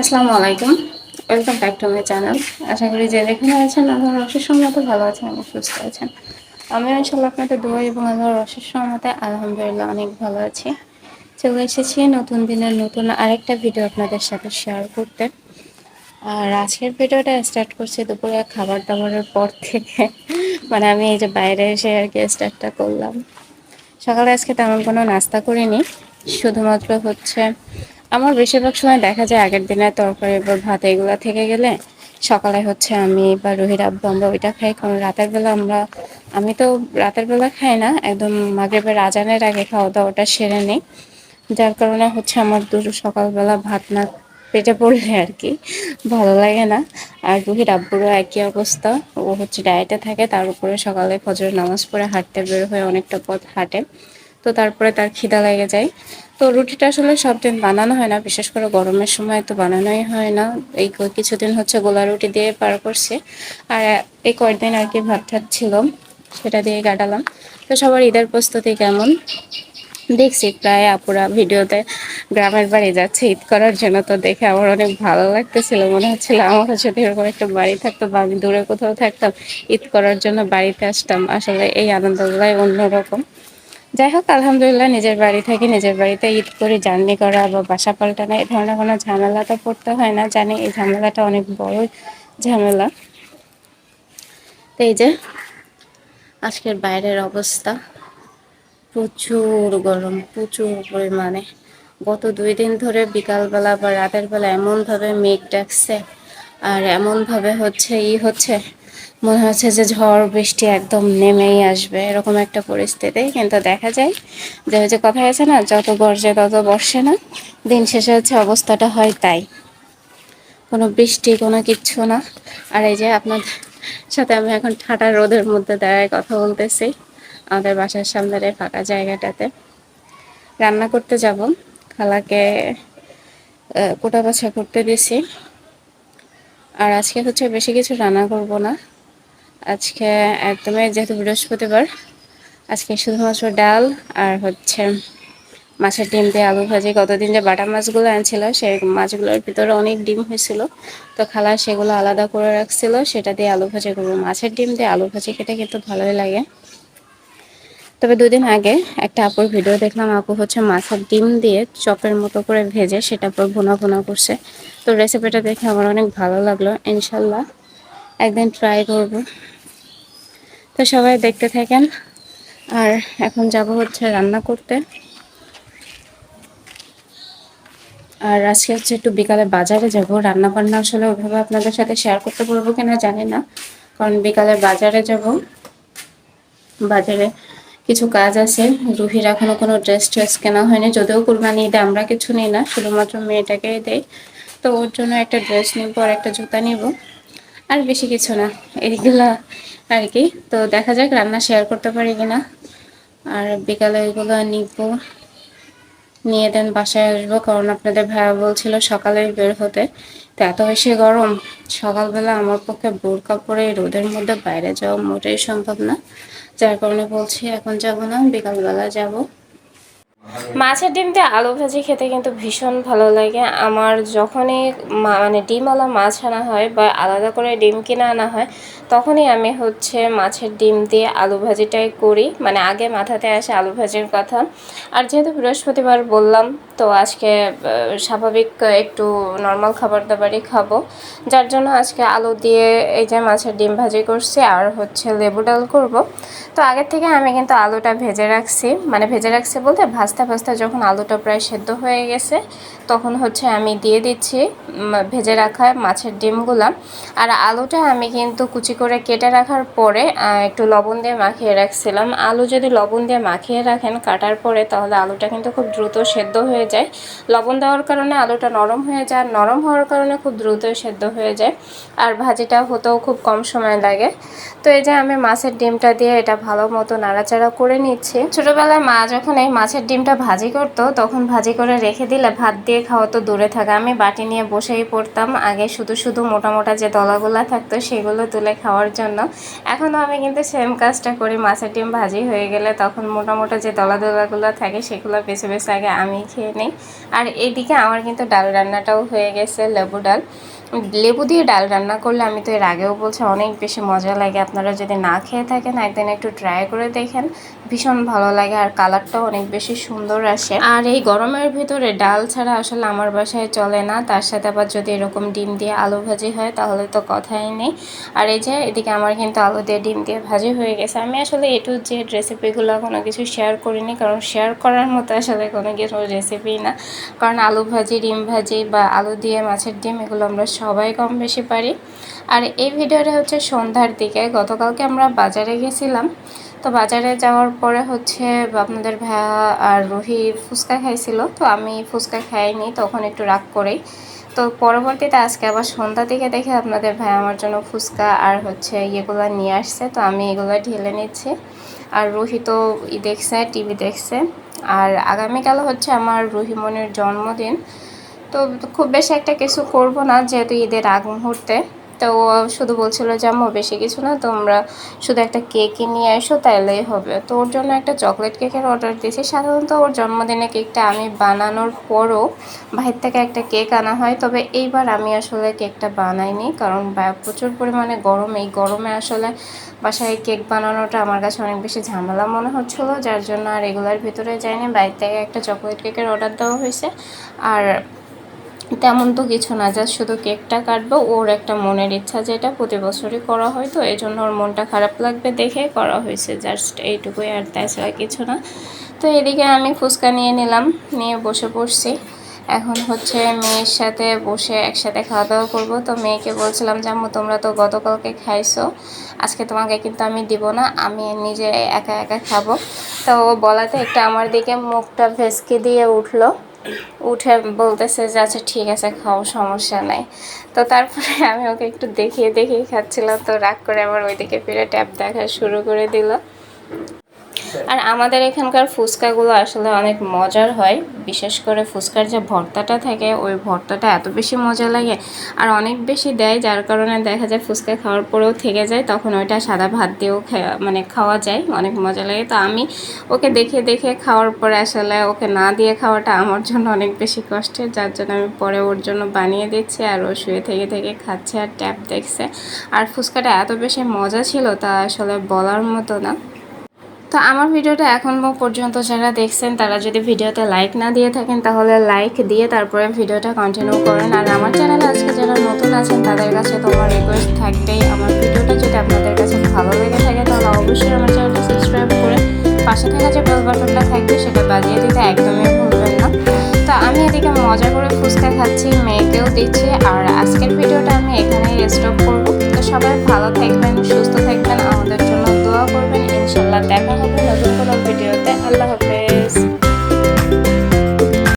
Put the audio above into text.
আসসালামু আলাইকুম। Welcome back to my channel আশা করি যে যেখানে আছেন, আল্লাহর অশেষ সম্মতে ভালো আছেন এবং সুস্থ আছেন। আমি ইনশাল্লাহ আপনাদের দোয়া এবং আল্লাহর অশেষ সম্মতে আলহামদুলিল্লাহ অনেক ভালো আছি। চলে এসেছি নতুন দিনের নতুন আরেকটা ভিডিও আপনাদের সাথে শেয়ার করতে। আর আজকের ভিডিওটা স্টার্ট করছি দুপুরে খাবার দাবারের পর থেকে। মানে আমি এই যে বাইরে এসে আর কি স্টার্টটা করলাম। সকালে আজকে তেমন কোনো নাস্তা করিনি। শুধুমাত্র হচ্ছে আমার বেশিরভাগ সময় দেখা যায় আগের দিনের তরকারি বা ভাত এগুলো থেকে গেলে সকালে হচ্ছে আমি বা রোহিত আব্বু আমরা ওইটা খাই। কারণ রাতের বেলা আমরা, আমি তো রাতের বেলা খাই না, একদম মাগরেবের আজানের আগে খাওয়া দাওয়াটা সেরে নিই। যার কারণে হচ্ছে আমার দুটো সকালবেলা ভাত না পেটে পড়লে আর কি ভালো লাগে না। আর রুহির আব্বুরও একই অবস্থা, ও হচ্ছে ডায়েটে থাকে, তার উপরে সকালে ফজর নামাজ পড়ে হাঁটতে বের হয়ে অনেকটা পথ হাঁটে। তো তারপরে তার খিদা লেগে যায়। তো রুটিটা আসলে সব দিন বানানো হয় না, বিশেষ করে গরমের সময় তো বানানোই হয় না। এই কিছুদিন হচ্ছে গোলা রুটি দিয়ে পার করছে। আর এই কয়েকদিন আর কি ভাত ছিল, সেটা দিয়ে কাটালাম। তো সবার ঈদের প্রস্তুতি কেমন? দেখছি প্রায় আপুরা ভিডিওতে গ্রামের বাড়ি যাচ্ছে, ঈদ করার জন্য তো দেখে আমার অনেক ভালো লাগতেছিল। মনে হচ্ছিল আমারও যদি এরকম একটা বাড়ি থাকতো বা আমি দূরে কোথাও থাকতাম, ঈদ করার জন্য বাড়িতে আসতাম। আসলে এই আনন্দগুলাই অন্যরকম। যাই হোক, আলহামদুলিল্লাহ নিজের বাড়ি থেকে নিজের বাড়িতে ঈদ করে জার্নি করা বা বাসা পাল্টানো এই ধরনের কোনো ঝামেলা তো পড়তে হয় না। জানি এই ঝামেলাটা অনেক বড় ঝামেলা। তো এই যে, আজকের বাইরের অবস্থা। প্রচুর গরম, প্রচুর পরিমাণে। গত দুই দিন ধরে বিকালবেলা বা রাতের বেলা এমনভাবে মেঘ ডাকছে, আর এমনভাবে হচ্ছে ই হচ্ছে মনে হচ্ছে যে ঝড়, বৃষ্টি একদম নেমেই আসবে, এরকম একটা পরিস্থিতি। কিন্তু দেখা যায় যে যে কথা আছে না, যত গর্জে তত বর্ষে না, দিন শেষে হচ্ছে অবস্থাটা হয় তাই। কোনো বৃষ্টি, কোনো কিচ্ছু না। আর এই যে আপনার সাথে আমি এখন ঠাটা রোদের মধ্যে দাঁড়ায় কথা বলতেছি, আমাদের বাসার সামনের ফাঁকা জায়গাটাতে। রান্না করতে যাব, খালাকে কোটা বাছা করতে দিছি। আর আজকে হচ্ছে বেশি কিছু রান্না করব না। আজকে একদমই যেহেতু বৃহস্পতিবার, আজকে শুধুমাত্র ডাল আর হচ্ছে মাছের ডিম দিয়ে আলু ভাজি। কতদিন যে বাটা মাছগুলো আনছিল সেই মাছগুলোর ভিতরে অনেক ডিম হয়েছিল। তো খালা সেগুলো আলাদা করে রাখছিল, সেটা দিয়ে আলু ভাজি করব। মাছের ডিম দিয়ে আলু ভাজি খেতে কিন্তু ভালোই লাগে। তবে দুদিন আগে একটা আপুর ভিডিও দেখলাম, আপু হচ্ছে মাছের ডিম দিয়ে চপের মতো করে ভেজে সেটা পর ভুনা ভুনা করছে। তো রেসিপিটা দেখে আমার অনেক ভালো লাগল, ইনশাল্লাহ। একদিন ট্রাই করব। তো সবাই দেখতে থাকেন। আর এখন যাব হচ্ছে রান্না করতে। আর আজকে হচ্ছে একটু বিকালে বাজারে যাব। রান্না বান্না আসলে ওইভাবে আপনাদের সাথে শেয়ার করতে পারব কিনা জানি না। কারণ বিকালে বাজারে যাব। বাজারে কিছু কাজ আছে। রুহির এখনও কোনো ড্রেস ট্রেস কেনা হয়নি। যদিও কুরবানি ঈদে আমরা কিছু নিই না, শুধুমাত্র মেয়েটাকেই দেয় তো ওর জন্য একটা ড্রেস নিব আর একটা জুতা নিব। আর বেশি কিছু না এইগুলো আর কি। তো দেখা যাক রান্না শেয়ার করতে পারি কিনা। আর বিকালে এগুলো নিব। নিয়ে দেন বাসায় আসব, কারণ আপনাদের ভাইয়া বলছিল সকালে বের হতে। তো এত বেশি গরম, সকালবেলা আমার পক্ষে বোরকা পরে রোদের মধ্যে বাইরে যাওয়া মোটেই সম্ভব না। যার কারণে বলছি এখন যাব না, বিকালবেলা যাব। মাছের ডিম দিয়ে আলু ভাজি খেতে কিন্তু ভীষণ ভালো লাগে। আমার যখনই মানে ডিমওয়ালা মাছ আনা হয় বা আলাদা করে ডিম কিনে আনা হয় তখনই আমি হচ্ছে মাছের ডিম দিয়ে আলু ভাজিটাই করি। মানে আগে মাথাতে আসে আলু ভাজির কথা। আর যেহেতু বৃহস্পতিবার বললাম, তো আজকে স্বাভাবিক একটু নর্মাল খাবার দাবারই খাব। যার জন্য আজকে আলু দিয়ে এই যে মাছের ডিম ভাজি করছি আর হচ্ছে লেবু ডাল করব। তো আগের থেকে আমি কিন্তু আলুটা ভেজে রাখছি। মানে ভেজে রাখছি বলতে ভাজতে ভাজতে যখন আলুটা প্রায় সেদ্ধ হয়ে গেছে, তখন হচ্ছে আমি দিয়ে দিচ্ছি ভেজে রাখা মাছের ডিমগুলা। আর আলুটা আমি কিন্তু কুচি করে কেটে রাখার পরে একটু লবণ দিয়ে মাখিয়ে রাখছিলাম। আলু যদি লবণ দিয়ে মাখিয়ে রাখেন কাটার পরে, তাহলে আলুটা কিন্তু খুব দ্রুত সেদ্ধ হয়ে যায়। লবণ দেওয়ার কারণে আলুটা নরম হয়ে যায় নরম হওয়ার কারণে খুব দ্রুত সেদ্ধ হয়ে যায়। আর ভাজিটা হতেও খুব কম সময় লাগে। তো এই যে আমি মাছের ডিমটা দিয়ে এটা ভালো মতো নাড়াচাড়া করে নিচ্ছি। ছোটোবেলায় মা যখন এই মাছের ডিমটা ভাজি করতো, তখন ভাজি করে রেখে দিলে ভাত দিয়ে খাওয়া তো দূরে থাকে। আমি বাটি নিয়ে বসেই পড়তাম। আগে শুধু শুধু মোটা মোটা যে দলাগুলা থাকতো, সেগুলো তুলে খাওয়ার জন্য। এখনও আমি কিন্তু সেম কাজটা করি, মাছের ডিম ভাজি হয়ে গেলে তখন মোটা মোটা যে দলা দলাগুলো থাকে সেগুলো বেছে বেছে আগে আমি খেয়ে নিই। আর এদিকে আমার কিন্তু ডাল রান্নাটাও হয়ে গেছে, লেবু ডাল। লেবু দিয়ে ডাল রান্না করলে আমি তো এর আগেও বলছি, অনেক বেশি মজা লাগে। আপনারা যদি না খেয়ে থাকেন, একদিন একটু ট্রাই করে দেখেন। ভীষণ ভালো লাগে আর কালারটাও অনেক বেশি সুন্দর আসে। আর এই গরমের ভিতরে ডাল ছাড়া আসলে আমার বাসায় চলে না। তার সাথে আবার যদি এরকম ডিম দিয়ে আলু ভাজি হয়, তাহলে তো কথাই নেই। আর এই যে, এদিকে আমার কিন্তু আলু দিয়ে ডিম দিয়ে ভাজি হয়ে গেছে। আমি আসলে এটু যে রেসিপিগুলো কোনো কিছু শেয়ার করিনি, কারণ শেয়ার করার মতো আসলে কোনো কিছু রেসিপি না। কারণ আলু ভাজি, ডিম ভাজি বা আলু দিয়ে মাছের ডিম, এগুলো আমরা সবাই কম বেশি পারি। আর এই ভিডিওটা হচ্ছে সন্ধ্যার দিকে। গতকালকে আমরা বাজারে গেছিলাম। তো বাজারে যাওয়ার পরে হচ্ছে আপনাদের ভাইয়া আর রুহি ফুচকা খাইছিল। তো আমি ফুচকা খাইনি তখন একটু রাগ করেই। তো পরবর্তীতে আজকে আবার সন্ধ্যা থেকে দেখে আপনাদের ভাই আমার জন্য ফুচকা আর হচ্ছে ইয়েগুলো নিয়ে আসছে। তো আমি এগুলো ঢেলে নিচ্ছি। আর রুহি তো ই দেখছে, টিভি দেখছে। আর আগামীকাল হচ্ছে আমার রুহিমনির জন্মদিন। তো খুব বেশি একটা কিছু করব না, যেহেতু ঈদের আগ মুহূর্তে। তো ও শুধু বলছিল যে, আম্মু, বেশি কিছু না, তোমরা শুধু একটা কেকই নিয়ে এসো, তাইলেই হবে। তো ওর জন্য একটা চকলেট কেকের অর্ডার দিয়েছি। সাধারণত ওর জন্মদিনে কেকটা আমি বানানোর পরও বাহির থেকে একটা কেক আনা হয়। তবে এইবার আমি আসলে কেকটা বানাইনি, কারণ প্রচুর পরিমাণে গরম। এই গরমে আসলে বাসায় কেক বানানোটা আমার কাছে অনেক বেশি ঝামেলা মনে হচ্ছিল, যার জন্য আর রেগুলার ভিতরে যাইনি। বাইরে থেকে একটা চকলেট কেকের অর্ডার দেওয়া হয়েছে। আর তেমন তো কিছু না জাস্ট শুধু কেকটা কাটবো, ওর একটা মনের ইচ্ছা যেটা প্রতি বছরই করা হয়, তো এই জন্য ওর মনটা খারাপ লাগবে দেখে করা হয়েছে জাস্ট এইটুকুই আর তাছাড়া কিছু না। তো এদিকে আমি ফুচকা নিয়ে নিলাম, নিয়ে বসে পড়ছি। এখন হচ্ছে মেয়ের সাথে বসে একসাথে খাওয়া দাওয়া করব, তো মেয়েকে বলছিলাম যে, আম্মু, তোমরা তো গতকালকে খাইছো, আজকে তোমাকে কিন্তু আমি দিব না, আমি নিজে একা একা খাব। তো বলাতে একটা আমার দিকে মুখটা ভেসকে দিয়ে উঠল। উঠে বলতেছে যে আচ্ছা ঠিক আছে, খাও, সমস্যা নাই। তো তারপরে আমি ওকে একটু দেখিয়ে দেখিয়ে খাচ্ছিলাম। তো রাগ করে আবার ওইদিকে ফিরে ট্যাপ দেখা শুরু করে দিল। আর আমাদের এখানকার ফুচকাগুলো আসলে অনেক মজার হয়। বিশেষ করে ফুচকার যে ভর্তাটা থাকে, ওই ভর্তাটা এত বেশি মজা লাগে আর অনেক বেশি দেয়, যার কারণে দেখা যায় ফুচকা খাওয়ার পরেও থেকে যায়, তখন ওইটা সাদা ভাত দিয়েও মানে খাওয়া যায়, অনেক মজা লাগে। তো আমি ওকে দেখে দেখে খাওয়ার পরে আসলে ওকে না দিয়ে খাওয়াটা আমার জন্য অনেক বেশি কষ্টের, যার জন্য আমি পরে ওর জন্য বানিয়ে দিচ্ছি আর ও শুয়ে থেকে থেকে খাচ্ছে আর ট্যাপ দেখছে। আর ফুচকাটা এত বেশি মজা ছিল তা আসলে বলার মতো না। তো আমার ভিডিওটা এখন পর্যন্ত যারা দেখছেন, তারা যদি ভিডিওতে লাইক না দিয়ে থাকেন, তাহলে লাইক দিয়ে তারপরে ভিডিওটা কন্টিনিউ করেন। আর আমার চ্যানেলে আজকে যারা নতুন আছেন, তাদের কাছে তোমার রিকোয়েস্ট থাকবেই। আমার ভিডিওটা যদি আপনাদের কাছে ভালো লেগে থাকে, তাহলে অবশ্যই আমার চ্যানেলটা সাবস্ক্রাইব করে পাশে থাকা যে বেল বাটনটা থাকবে, সেটা বাজিয়ে দিতে একদমই ভুলবেন না। তো আমি এদিকে মজা করে ফুচকা খাচ্ছি, মেয়েকেও দিচ্ছি। আর আজকের ভিডিওটা আমি এখানেই স্টপ করব। সবাই ভালো থাকবেন, সুস্থ থাকবেন। আমাদের জন্য দোয়া করবেন। ইনশাল্লাহ দেখা হবে নতুন কোনো ভিডিওতে। আল্লাহ হাফিজ।